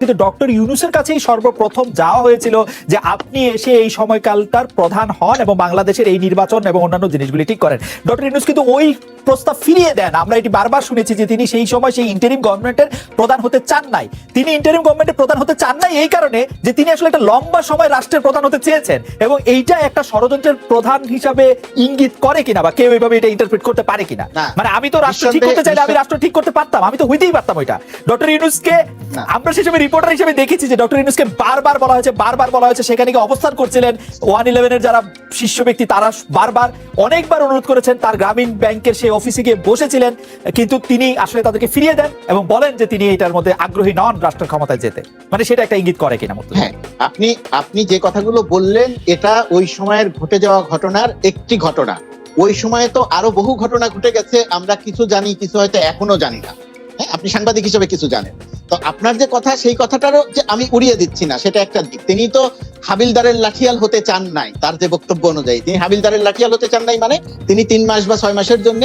কিন্তু ডক্টর ইউনুসের কাছেই সর্বপ্রথম যাওয়া হয়েছিল যে আপনি এসে এই সময়কালটার প্রধান হন এবং বাংলাদেশের এই নির্বাচন এবং অন্যান্য জিনিসগুলি ঠিক করেন। ডক্টর ইউনুস কিন্তু ওই প্রস্তাব ফিরিয়ে দেন। আমরা এটি বারবার শুনেছি যে তিনি সেই সময় সেই ইন্টারিম গভর্নমেন্টের প্রধান হতে চান নাই। তিনি ইন্টারিম গভর্নমেন্টের প্রধান হতে চান নাই এই কারণে যে তিনি আসলে একটা লম্বা সময় রাষ্ট্রের প্রধান হতে চেয়েছেন এবং এইটা একটা ষড়যন্ত্রের প্রধান হিসাবে ইঙ্গিত করে কিনা বা কেউ এইভাবে এটা ইন্টারপ্রিট করতে পারে কিনা? মানে আমি তো রাষ্ট্র ঠিক করতে চাইলে আমি রাষ্ট্র ঠিক করতে পারতাম। আমি তো হইতেই পারতাম ওইটা। ডক্টর ইউনুসকে। আমরা সেই সময় রিপোর্টার হিসেবে দেখেছি যে ডক্টর ইউনুসকে বারবার বলা হয়েছে বারবার বলা হয়েছে সেখানে গিয়ে অবস্থান করছিলেন। ওয়ান ইলেভেনের যারা শীর্ষ ব্যক্তি তারা বারবার অনেকবার অনুরোধ করেছেন তার গ্রামীণ ব্যাংকের সেই অফিসে গিয়ে বসেছিলেন, কিন্তু তিনি আসলে তাদেরকে ফিরিয়ে দেন এবং বলেন যে তিনি এটার মধ্যে আগ্রহী নন রাষ্ট্রের ক্ষমতায় যেতে। মানে সেটা একটা ইঙ্গিত করে কিনা মতো হ্যাঁ আপনি আপনি যে কথাগুলো বললেন, এটা ওই সময়ের ঘটে যাওয়া ঘটনার একটি ঘটনা। ওই সময়ে তো আরও বহু ঘটনা ঘটে গেছে, আমরা কিছু জানি, কিছু হয়তো এখনও জানি না। হ্যাঁ আপনি সাংবাদিক হিসেবে কিছু জানেন। তো আপনার যে কথা, সেই কথাটারও যে আমি উড়িয়ে দিচ্ছি না, সেটা একটা দিক। তিনি তো হাবিলদারের লাঠিয়াল হতে চান নাই, তার যে বক্তব্য অনুযায়ী। তিনি হাবিলদারের লাঠিয়াল হতে চান নাই মানে তিনি তিন মাস বা ছয় মাসের জন্য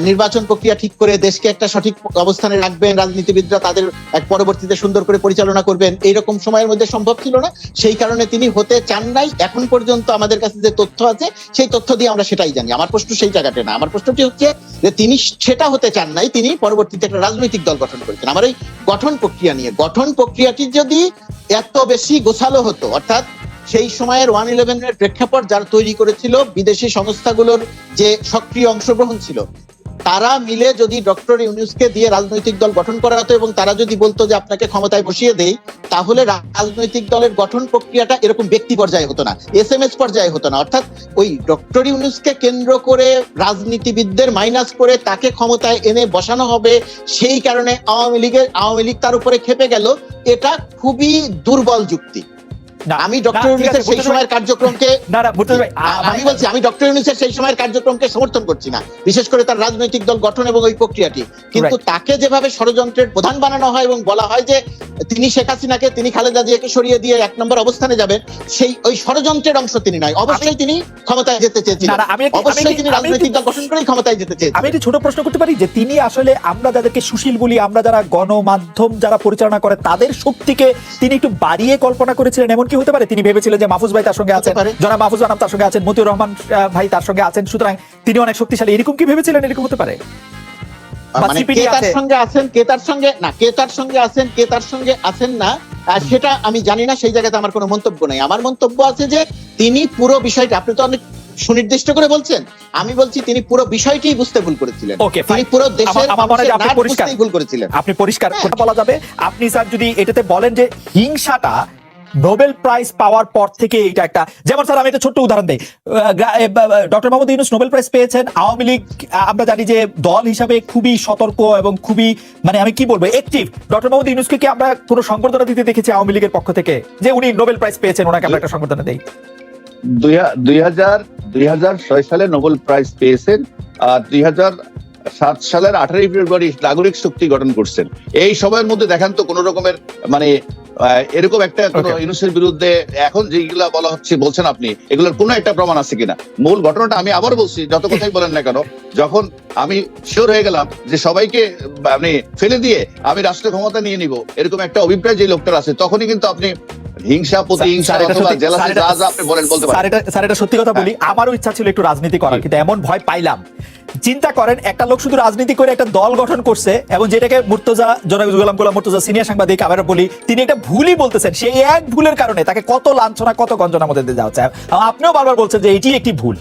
নির্বাচন প্রক্রিয়া ঠিক করে দেশকে একটা সঠিক অবস্থানে রাখবেন, রাজনীতিবিদরা তাদের এক পরবর্তীতে সুন্দর করে পরিচালনা করবেন। এইরকম সময়ের মধ্যে সম্ভব ছিল না। সেই কারণে তিনি হতে চান নাই। এখন পর্যন্ত আমাদের কাছে যে তথ্য আছে, সেই তথ্য দিয়ে আমরা সেটাই জানি। আমার প্রশ্ন সেই জায়গাটা না। আমার প্রশ্নটি হচ্ছে যে তিনি সেটা হতে চান নাই, তিনি পরবর্তীতে একটা রাজনৈতিক দল গঠন করেছেন। আমার এই গঠন প্রক্রিয়া নিয়ে। গঠন প্রক্রিয়াটি যদি এত বেশি গোছালো হতো, অর্থাৎ সেই সময়ের ওয়ান ইলেভেনের প্রেক্ষাপট যারা তৈরি করেছিল, বিদেশি সংস্থাগুলোর যে সক্রিয় অংশগ্রহণ ছিল, তারা মিলে যদি ডক্টর ইউনুসকে দিয়ে রাজনৈতিক দল গঠন করা হতো এবং তারা যদি বলতো যে আপনাকে ক্ষমতায় বসিয়ে দেই, তাহলে রাজনৈতিক দলের গঠন প্রক্রিয়াটা এরকম ব্যক্তি পর্যায়ে হতো না এস এম এস পর্যায়ে হতো না। অর্থাৎ ওই ডক্টর ইউনুসকে কেন্দ্র করে রাজনীতিবিদদের মাইনাস করে তাকে ক্ষমতায় এনে বসানো হবে, সেই কারণে আওয়ামী লীগের, আওয়ামী লীগ তার উপরে খেপে গেল, এটা খুবই দুর্বল যুক্তি। আমি ডক্টর ইউনুসের সেই সময়ের কার্যক্রমকে আমি বলছি আমি ডক্টর ইউনুসের সেই সময়ের কার্যক্রমকে সমর্থন করছি না। বিশেষ করে তার রাজনৈতিক দল গঠন এবং ওই প্রক্রিয়াটি। কিন্তু তাকে যেভাবে ষড়যন্ত্রের প্রধান বানানো হয় এবং বলা হয় যে তিনি শেখ হাসিনাকে তিনি খালেদা জিয়াকে সরিয়ে দিয়ে এক নম্বর অবস্থানে যাবেন সেই ওই ষড়যন্ত্রের অংশ তিনি নয়। অবশ্যই তিনি ক্ষমতায় যেতে চেয়েছিলেন। অবশ্যই তিনি রাজনৈতিক দল গঠন করেই ক্ষমতায় যেতে আমি একটি ছোট প্রশ্ন করতে পারি যে তিনি আসলে আমরা যাদেরকে সুশীল বলি আমরা যারা গণমাধ্যম যারা পরিচালনা করে তাদের শক্তিকে তিনি একটু বাড়িয়ে কল্পনা করেছিলেন এমন কি হতে পারে। তিনি ভেবেছিলেন যে মাহফুজ ভাই তার সঙ্গে আছেন। জনাব মাহফুজ আনাম তার সঙ্গে আছেন মতিউর রহমান ভাই তার সঙ্গে আছেন সুতরাং তিনি অনেক শক্তিশালী। এরকম কি ভেবেছিলেন? এরকম হতে পারে? মানে কে তার সঙ্গে আছেন কে তার সঙ্গে না কে তার সঙ্গে আছেন কে তার সঙ্গে আছেন না সেটা আমি জানি না সেই জায়গাতে আমার কোনো মন্তব্য নাই। আমার মন্তব্য আছে যে তিনি পুরো বিষয়টা আপনি তো অনেক সুনির্দিষ্ট করে বলছেন আমি বলছি তিনি পুরো বিষয়টি বুঝতে ভুল করেছিলেন। তিনি পুরো দেশের আপনি পরিষ্কার। ভুল করেছিলেন। আপনি পরিষ্কার। হ্যাঁ। কথা বলা যাবে। আপনি স্যার যদি এটাতে বলেন যে হিংসাটা নোবেল প্রাইজ পাওয়ার পর থেকে এটা একটা। যেমন স্যার, আমি একটা ছোট্ট উদাহরণ দিই। Doctor Mohammad Yunus Nobel prize পেয়েছেন। আওয়ামী লীগ আমরা জানি যে দল হিসাবে খুবই সতর্ক এবং খুবই মানে আমি কি বলব অ্যাক্টিভ ডক্টর মোহাম্মদ ইউনুসকে কি আমরা কোনো সংবর্ধনা দিতে দেখেছি আওয়ামী লীগের পক্ষ থেকে? যে উনি নোবেল প্রাইজ পেয়েছেন, ওনাকে আমরা একটা সংবর্ধনা দেই। দুই হাজার দুই হাজার ছয় সালে নোবেল প্রাইজ পেয়েছেন, আর দুই হাজার সাত সালের আঠারোই ফেব্রুয়ারি নাগরিক শক্তি গঠন করছেন। এই সময়ের মধ্যে দেখান তো কোন রকমের মানে এরকম একটা কোন. ইউনুসের বিরুদ্ধে এখন যেগুলা বলা হচ্ছে বলছেন আপনি এগুলোর কোনো একটা প্রমাণ আছে কিনা? মূল ঘটনাটা আমি আবার বলছি যত কথাই বলেন না কেন যখন আমি শিওর হয়ে গেলাম যে সবাইকে মানে ফেলে দিয়ে আমি রাষ্ট্র ক্ষমতা নিয়ে নিব এরকম একটা অভিপ্রায় যে লোকটার আছে তখনই কিন্তু আপনি হিংসা প্রতিহিংসা স্যার, এটা অথবা জেলাসি যা যা আপনি বলেন বলতে পারেন। স্যার, এটা সত্যি কথা বলি আমারও ইচ্ছা ছিল একটু রাজনীতি করার কিন্তু এমন ভয় পাইলাম চিন্তা করেন একটা লোক শুধু রাজনীতি করে একটা দল গঠন করছে এবং যেটাকে মুর্তজা জনাব গোলাম গোলাম মুর্তজা সিনিয়র সাংবাদিক আমরা বলি তিনি একটা ভুলই বলতেছেন। সেই এক ভুলের কারণে তাকে কত লাঞ্ছনা কত গঞ্জনার মধ্যে দিয়ে যাওয়া হচ্ছে আপনিও বারবার বলছেন যে এটি একটি ভুল।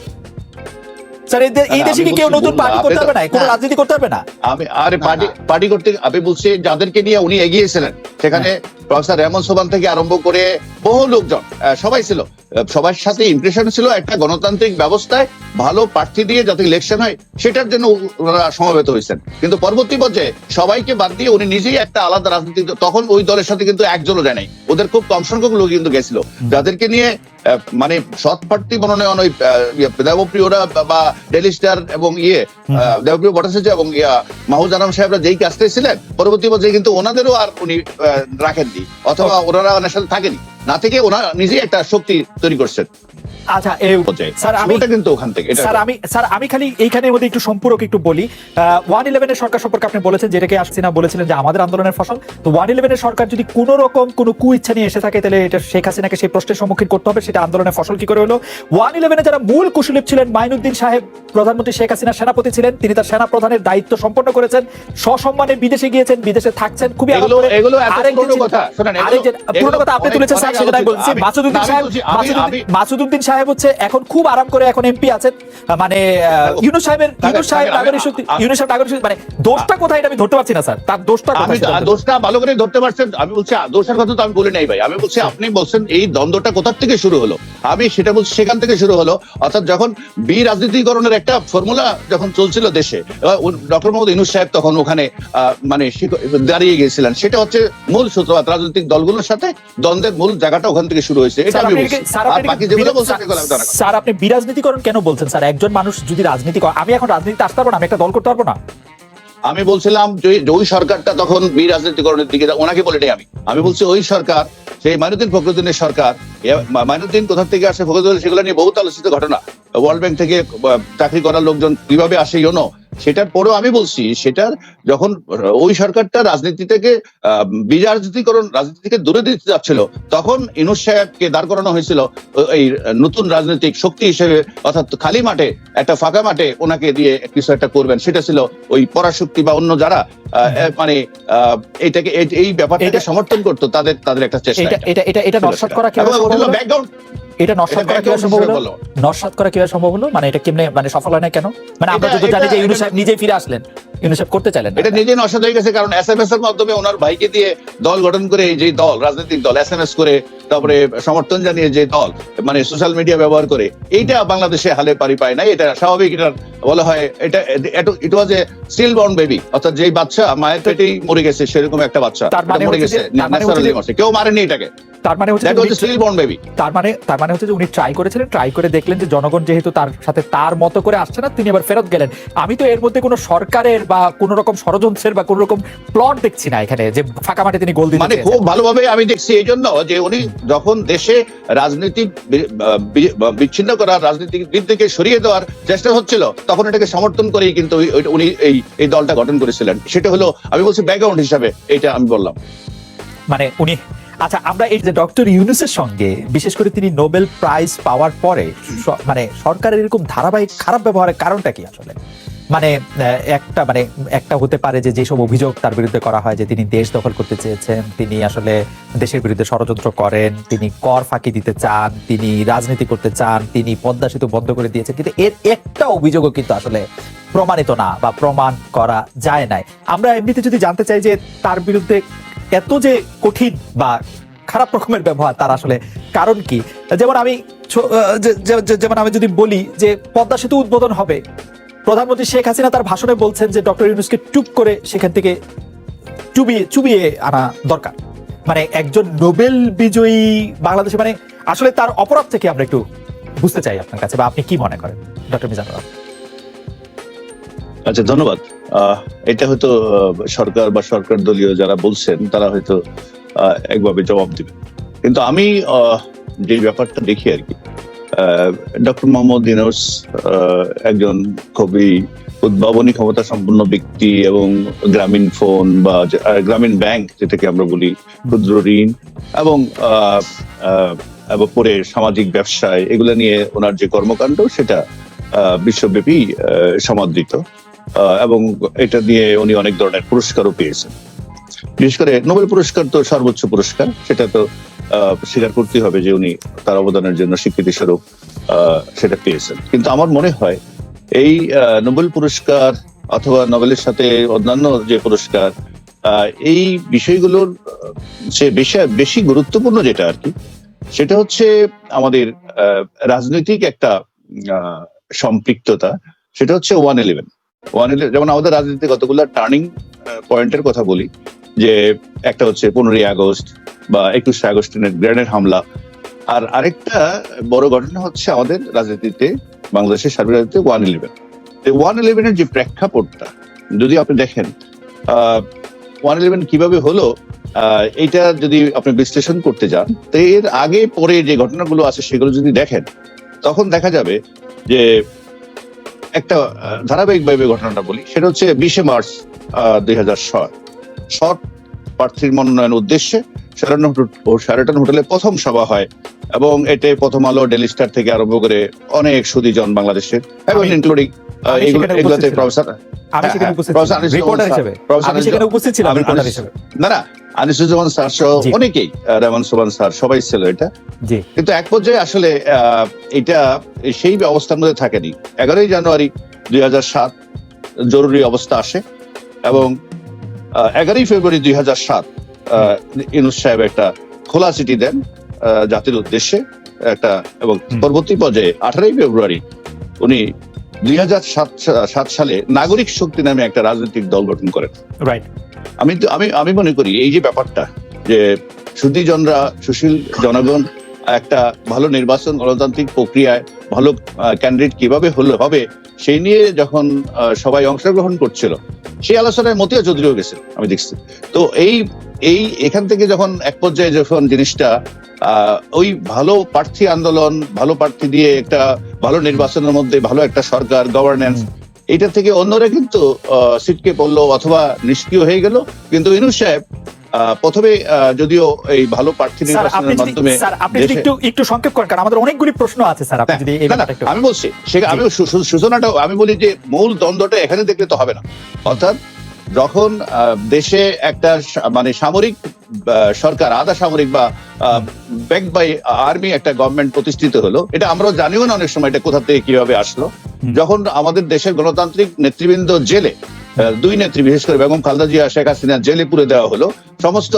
স্যার এই না, দেশে আমি কি কেউ নতুন পার্টি করতে তো- পারবে না? কোনো রাজনীতি করতে পারবে না? আমি আরে পার্টি পার্টি করতে আমি বলছি যাদেরকে নিয়ে উনি এগিয়েছিলেন সেখানে প্রফেসর রেমন সোবান থেকে আরম্ভ করে বহু লোকজন সবাই ছিল। সবার সাথে ইমপ্রেশন ছিল একটা গণতান্ত্রিক ব্যবস্থায় ভালো প্রার্থী দিয়ে যাতে ইলেকশন হয় সেটার জন্য ওনারা সমবেত হয়েছেন। কিন্তু পরবর্তী পর্যায়ে সবাইকে বাদ দিয়ে উনি নিজেই একটা আলাদা রাজনীতি তখন ওই দলের সাথে কিন্তু একজনও যায় নাই। ওদের খুব কম সংখ্যক লোক কিন্তু গেছিল। যাদেরকে নিয়ে মানে সৎ প্রার্থী মনোনয়ন ওই ইয়ে, দেবপ্রিয়রা বা- বা ডেলি স্টার এবং ইয়ে দেবপ্রিয় ভট্টাচার্য এবং ইয়া মাহুজ আনাম সাহেবরা যেই কাজটাই ছিলেন পরবর্তী পর্যায়ে কিন্তু ওনাদেরও আর উনি আহ, রাখেননি। অথবা ওনারা ওনার সাথে থাকেনি। না থেকে ওনারা নিজেই একটা শক্তি তৈরি করছেন। আচ্ছা স্যার আমি কিন্তু ওখান থেকে স্যার আমি স্যার আমি খালি এইখানের মধ্যে একটু সম্পূরক একটু বলি। ওয়ান ইলেভেনের সরকার সম্পর্কে আপনি বলেছেন যেটাকে আসছি না বলেছিলেন যে আমাদের আন্দোলনের ফসল। তো ওয়ান ইলেভেনের সরকার যদি কোনো রকম কোনো কু ইচ্ছা নিয়ে এসে থাকে তাহলে এটা শেখ হাসিনাকে সেই প্রশ্নের সম্মুখীন করতে হবে সেটা আন্দোলনের ফসল কি করে হলো? ওয়ান ইলেভেনে যারা মূল কুশলীপ ছিলেন মাইনুদ্দিন সাহেব প্রধানমন্ত্রী শেখ হাসিনার সেনাপতি ছিলেন তিনি তার সেনা প্রধানের দায়িত্ব সম্পন্ন করেছেন সসম্মানে বিদেশে গিয়েছেন বিদেশে থাকছেন খুবই আরেকজন পুরনো কথা আপনি তুলেছেন স্যার সেটা আমি বলছি। মাসুদুদ্দিন সাহেব মাসুদুদ্দিন- সাহেব হচ্ছে এখন খুব আরাম করে এখন এমপি আছেন। মানে ইউনুস সাহেবের ইউনুস সাহেব নাগরিক শক্তি ইউনুস সাহেব নাগরিক শক্তি মানে দোষটা কোথায় এটা আমি ধরতে পারছি না স্যার। তার দোষটা আমি দোষটা ভালো করে ধরতে পারছেন আমি বলছি দোষের কথা তো আমি বলি নাই ভাই। আমি বলছি আপনি বলছেন এই দ্বন্দ্বটা কোথা থেকে শুরু হলো? আমি সেটা বলছি সেখান থেকে শুরু হলো। অর্থাৎ যখন বি রাজনীতিকরণের একটা ফর্মুলা যখন চলছিল দেশে ডক্টর মোহাম্মদ ইনুস সাহেব তখন ওখানে আহ, মানে দাঁড়িয়ে গিয়েছিলেন। সেটা হচ্ছে মূল সূত্রপাত রাজনৈতিক দলগুলোর সাথে দ্বন্দ্বের মূল জায়গাটা ওখান থেকে শুরু হয়েছে এটা আমি বাকি যেগুলো স্যার, আপনি বিরাজনীতিকরণ কেন বলছেন? স্যার একজন মানুষ যদি রাজনীতি করে আমি এখন রাজনীতিতে আসতে পারব না আমি একটা দল করতে পারব না? আমি বলছিলাম যে ওই সরকারটা তখন বীর রাজনীতিকরণের দিকে ওনাকে বলে নেই আমি। আমি বলছি ওই সরকার সেই মাইনুদ্দিন ফখরুদ্দিনের সরকার মাইনুদ্দিন কোথা থেকে আসে ফখরুদ্দিন সেগুলো নিয়ে বহুত আলোচিত ঘটনা। ওয়ার্ল্ড ব্যাংক থেকে চাকরি করার লোকজন কীভাবে আসে ইউনো? সেটার পরেও আমি বলছি সেটার যখন ওই সরকারটা রাজনীতি থেকে আহ, বীর রাজনীতিকরণ রাজনীতি থেকে দূরে দিতে যাচ্ছিল তখন ইনুস সাহেবকে দাঁড় করানো হয়েছিল এই নতুন রাজনৈতিক শক্তি হিসেবে অর্থাৎ খালি মাঠে একটা ফাঁকা মাঠে ওনাকে দিয়ে কিছু একটা করবেন সেটা ছিল ওই পরাশক্তি বা অন্য যারা মানে এই- ব্যাপারটাকে সমর্থন করতো তাদের তাদের একটা চেষ্টা এটা এটা এটা নস্বাত করা? ব্যাকগ্রাউন্ড এটা নস্বাত করা কীভাবে সম্ভব হলো? নস্বাত করা কীভাবে সম্ভব হলো? মানে এটা কেমনে মানে সফল হয় না কেন? মানে আমরা যদি জানি যে ইউনুস সাহেব নিজেই ফিরে আসলেন। ইউনুস সাহেব করতে চাইলেন এটা নিজে নষ্ট হয়ে গেছে কারণ এস এম এস এর মাধ্যমে ওনার ভাইকে দিয়ে দল গঠন করে এই যে দল রাজনৈতিক দল এস এম এস করে তারপরে সমর্থন জানিয়ে যে দল মানে সোশ্যাল মিডিয়া ব্যবহার করে এইটা বাংলাদেশে হালে পারি পায় নাই এটা স্বাভাবিক এটা বলা হয় এটা it was a stillborn baby অর্থাৎ যেই বাচ্চা মায়ের পেটেই মরে গেছে সেরকম একটা বাচ্চা তার মানে মরে গেছে মানে কেউ মারেনি এটাকে। তার মানে হচ্ছে তার মানে তার মানে হচ্ছে যে উনি ট্রাই করেছিলেন ট্রাই করে দেখলেন যে জনগণ যেহেতু তার সাথে তার মতো করে আসছে না তিনি আবার ফেরত গেলেন। আমি তো এর মধ্যে কোনো সরকারের বা কোনো রকম ষড়যন্ত্রের বা কোনো রকম প্লট দেখছি না এখানে যে ফাঁকা মাঠে তিনি গোল মানে খুব ভালোভাবে আমি দেখছি এই জন্য যে উনি যখন দেশে রাজনীতি বিচ্ছিন্ন করার থেকে সরিয়ে দেওয়ার চেষ্টা হচ্ছিল তখন এটাকে সমর্থন করেই কিন্তু উনি এই এই দলটা গঠন করেছিলেন। সেটা হলো আমি বলছি ব্যাকগ্রাউন্ড হিসাবে এটা আমি বললাম। মানে উনি আচ্ছা আমরা এই যে ডক্টর ইউনুসের সঙ্গে বিশেষ করে তিনি নোবেল প্রাইজ পাওয়ার পরে মানে সরকারের এরকম ধারাবাহিক খারাপ ব্যবহারের কারণটা কি আসলে? মানে একটা মানে একটা হতে পারে যে যেসব অভিযোগ তার বিরুদ্ধে করা হয় যে তিনি দেশ দখল করতে চেয়েছেন, তিনি আসলে দেশের বিরুদ্ধে ষড়যন্ত্র করেন, তিনি কর ফাঁকি দিতে চান, তিনি রাজনীতি করতে চান, তিনি পদ্মা সেতু বন্ধ করে দিয়েছেন। কিন্তু এর একটা অভিযোগও কিন্তু আসলে প্রমাণিত না বা প্রমাণ করা যায় নাই। আমরা এমনিতে যদি জানতে চাই যে তার বিরুদ্ধে এত যে কঠিন বা খারাপ রকমের ব্যবহার তার আসলে কারণ কি? যেমন আমি যেমন আমি যদি বলি যে পদ্মা সেতু উদ্বোধন হবে প্রধানমন্ত্রী শেখ হাসিনা তার ভাষণে বলছেন যে ডক্টর ইউনুসকে টুপ করে সেখান থেকে চুবিয়ে চুবিয়ে আনা দরকার। মানে একজন নোবেল বিজয়ী বাংলাদেশে মানে আসলে তার অপরাধ থেকে আমরা একটু বুঝতে চাই আপনার কাছে, বা আপনি কি মনে করেন? ডক্টর মিজানুর আচ্ছা ধন্যবাদ। এটা হয়তো সরকার বা সরকার দলীয় যারা বলছেন, তারা হয়তো একভাবে জবাব দিবে। কিন্তু আমি যে ব্যাপারটা দেখি আর কি ডক্টর মোহাম্মদ ইউনুস আহ, একজন খুবই উদ্ভাবনী ক্ষমতা সম্পন্ন ব্যক্তি এবং গ্রামীণ ফোন বা গ্রামীণ ব্যাংক যেটাকে আমরা বলি ক্ষুদ্র ঋণ এবং পরে সামাজিক ব্যবসায় এগুলো নিয়ে ওনার যে কর্মকাণ্ড সেটা বিশ্বব্যাপী সমাদৃত এবং এটা দিয়ে উনি অনেক ধরনের পুরস্কারও পেয়েছেন। বিশেষ করে নোবেল পুরস্কার তো সর্বোচ্চ পুরস্কার সেটা তো স্বীকার করতে হবে যে উনি তার অবদানের জন্য স্বীকৃতি স্বরূপ সেটা পেয়েছেন। কিন্তু আমার মনে হয় এই নোবেল পুরস্কার অথবা নোবেলের সাথে অন্যান্য যে পুরস্কার এই বিষয়গুলোর যে বেশি বেশি গুরুত্বপূর্ণ যেটা আর কি, সেটা হচ্ছে আমাদের রাজনৈতিক একটা সম্পৃক্ততা, সেটা হচ্ছে ওয়ান ইলেভেন। ওয়ান ইলেভেন যেমন আমাদের রাজনীতি কতগুলো টার্নিং পয়েন্টের কথা বলি যে একটা হচ্ছে পনেরোই আগস্ট বা একুশে আগস্টের গ্রেনেড হামলা। আর আরেকটা বড় ঘটনা হচ্ছে আমাদের রাজনীতিতে, বাংলাদেশের সার্বিক রাজনীতিতে ওয়ান ইলেভেন। ওয়ান ইলেভেনের যে প্রেক্ষাপটটা, যদি আপনি দেখেন ওয়ান ইলেভেন কীভাবে হলো এইটা যদি আপনি বিশ্লেষণ করতে যান, তো এর আগে পরে যে ঘটনাগুলো আছে সেগুলো যদি দেখেন, তখন দেখা যাবে যে একটা ধারাবাহিকভাবে ঘটনাটা বলি, সেটা হচ্ছে বিশে মার্চ দুই হাজার সৎ প্রার্থীর মনোনয়ন উদ্দেশ্যে শেরাটন ও শেরাটন হোটেলে প্রথম সভা হয় এবং এতে প্রথম আলো ডেলি স্টার থেকে আরম্ভ করে অনেক সুদীজন বাংলাদেশের এবং ইনক্লুডিং এগুলোতে প্রফেসর হ্যাঁ, হ্যাঁ, না না আনিসুজ্জামান স্যার সহ অনেকেই সোবান স্যার সবাই ছিল এটা। কিন্তু এক পর্যায়ে আসলে আহ, এটা সেই অবস্থার মধ্যে থাকেনি। এগারোই জানুয়ারি দুই সাত জরুরি অবস্থা আসে এবং এগারোই ফেব্রুয়ারি দুই হাজার সাত ইনুস সাহেব একটা খোলা চিঠি দেন জাতির উদ্দেশ্যে একটা এবং পরবর্তী পর্যায়ে আঠারোই ফেব্রুয়ারি উনি দুই হাজার সাত সালে নাগরিক শক্তি নামে একটা রাজনৈতিক দল গঠন করেন। রাইট আমি আমি আমি মনে করি এই যে ব্যাপারটা যে সুদীজনরা সুশীল জনগণ একটা ভালো নির্বাচন গণতান্ত্রিক প্রক্রিয়ায় ভালো ক্যান্ডিডেট কীভাবে হলো হবে সেই নিয়ে যখন সবাই অংশগ্রহণ করছিল সেই আলোচনায় মতিয়া চৌধুরীও গেছে আমি দেখছি। তো এই এই এখান থেকে যখন এক পর্যায়ে যখন জিনিসটা আহ, ওই ভালো প্রার্থী আন্দোলন ভালো প্রার্থী দিয়ে একটা ভালো নির্বাচনের মধ্যে ভালো একটা সরকার গভর্নেন্স এটা থেকে অন্যরা কিন্তু সিটকে পড়ল অথবা নিষ্ক্রিয় হয়ে গেল। কিন্তু ইনুস সাহেব প্রথমে যদিও এই ভালো প্রার্থী নির্বাচনের মাধ্যমে স্যার আপনি দেশে- একটু একটু সংক্ষেপ করেন কারণ আমাদের অনেকগুলি প্রশ্ন আছে স্যার আপনি যদি আমি বলছি সে আমি সূচনাটা আমি বলি যে মূল দ্বন্দ্বটা এখানে দেখলে তো হবে না। অর্থাৎ যখন দেশে একটা মানে সামরিক সরকার আধা সামরিক বা ব্যাক বাই আর্মি একটা গভর্নমেন্ট প্রতিষ্ঠিত হলো এটা আমরাও জানিও না অনেক সময় এটা কোথা থেকে কীভাবে আসলো। যখন আমাদের দেশের গণতান্ত্রিক নেতৃবৃন্দ জেলে দুই নেত্রী বিশেষ করে বেগম খালদা জিয়া শেখ হাসিনা জেলে পুরে দেওয়া হলো। সমস্ত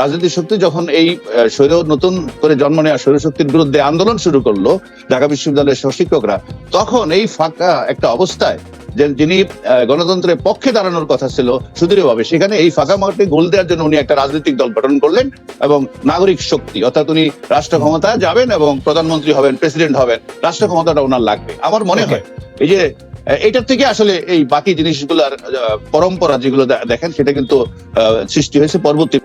রাজনৈতিক শক্তি যখন এই স্বৈর নতুন করে জন্ম নেওয়া শক্তির বিরুদ্ধে আন্দোলন শুরু করল ঢাকা বিশ্ববিদ্যালয়ের সহ শিক্ষকরা তখন এই ফাঁকা একটা অবস্থায় যে যিনি গণতন্ত্রের পক্ষে দাঁড়ানোর কথা ছিল সুদৃঢ়ভাবে সেখানে এই ফাঁকা মাঠে গোল দেওয়ার জন্য উনি একটা রাজনৈতিক দল গঠন করলেন এবং নাগরিক শক্তি অর্থাৎ উনি রাষ্ট্র ক্ষমতা যাবেন এবং প্রধানমন্ত্রী হবেন প্রেসিডেন্ট হবেন রাষ্ট্র ক্ষমতাটা ওনার লাগবে। আমার মনে হয় এই যে এটার থেকে আসলে এই বাকি জিনিসগুলোর পরম্পরা যেগুলো দেখেন সেটা কিন্তু সৃষ্টি হয়েছে পরবর্তী